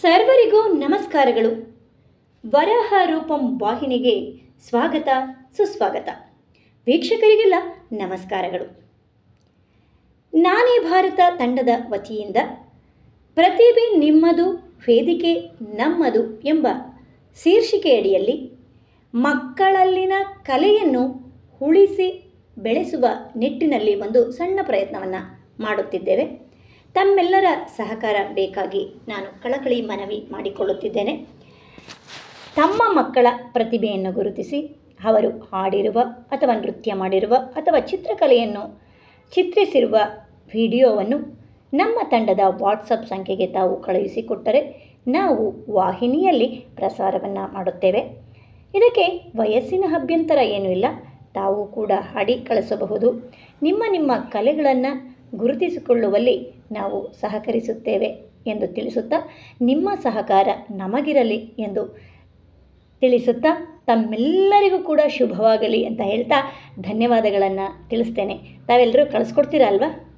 ಸರ್ವರಿಗೂ ನಮಸ್ಕಾರಗಳು. ವರಾಹ ರೂಪಂ ವಾಹಿನಿಗೆ ಸ್ವಾಗತ, ಸುಸ್ವಾಗತ. ವೀಕ್ಷಕರಿಗೆಲ್ಲ ನಮಸ್ಕಾರಗಳು. ನಾನೇ ಭಾರತ ತಂಡದ ವತಿಯಿಂದ ಪ್ರತಿಭೆ ನಿಮ್ಮದು, ವೇದಿಕೆ ನಮ್ಮದು ಎಂಬ ಶೀರ್ಷಿಕೆಯಡಿಯಲ್ಲಿ ಮಕ್ಕಳಲ್ಲಿನ ಕಲೆಯನ್ನು ಉಳಿಸಿ ಬೆಳೆಸುವ ನಿಟ್ಟಿನಲ್ಲಿ ಒಂದು ಸಣ್ಣ ಪ್ರಯತ್ನವನ್ನು ಮಾಡುತ್ತಿದ್ದೇವೆ. ತಮ್ಮೆಲ್ಲರ ಸಹಕಾರ ಬೇಕಾಗಿ ನಾನು ಕಳಕಳಿ ಮನವಿ ಮಾಡಿಕೊಳ್ಳುತ್ತಿದ್ದೇನೆ. ತಮ್ಮ ಮಕ್ಕಳ ಪ್ರತಿಭೆಯನ್ನು ಗುರುತಿಸಿ, ಅವರು ಹಾಡಿರುವ ಅಥವಾ ನೃತ್ಯ ಮಾಡಿರುವ ಅಥವಾ ಚಿತ್ರಕಲೆಯನ್ನು ಚಿತ್ರಿಸಿರುವ ವಿಡಿಯೋವನ್ನು ನಮ್ಮ ತಂಡದ ವಾಟ್ಸಪ್ ಸಂಖ್ಯೆಗೆ ತಾವು ಕಳುಹಿಸಿಕೊಟ್ಟರೆ ನಾವು ವಾಹಿನಿಯಲ್ಲಿ ಪ್ರಸಾರವನ್ನು ಮಾಡುತ್ತೇವೆ. ಇದಕ್ಕೆ ವಯಸ್ಸಿನ ಅಭ್ಯಂತರ ಏನೂ ಇಲ್ಲ. ತಾವು ಕೂಡ ಹಾಡಿ ಕಳಿಸಬಹುದು. ನಿಮ್ಮ ನಿಮ್ಮ ಕಲೆಗಳನ್ನು ಗುರುತಿಸಿಕೊಳ್ಳುವಲ್ಲಿ ನಾವು ಸಹಕರಿಸುತ್ತೇವೆ ಎಂದು ತಿಳಿಸುತ್ತಾ, ನಿಮ್ಮ ಸಹಕಾರ ನಮಗಿರಲಿ ಎಂದು ತಿಳಿಸುತ್ತಾ, ತಮ್ಮೆಲ್ಲರಿಗೂ ಕೂಡ ಶುಭವಾಗಲಿ ಅಂತ ಹೇಳ್ತಾ ಧನ್ಯವಾದಗಳನ್ನು ತಿಳಿಸ್ತೇನೆ. ತಾವೆಲ್ಲರೂ ಕಳಿಸ್ಕೊಡ್ತೀರಾ ಅಲ್ವಾ?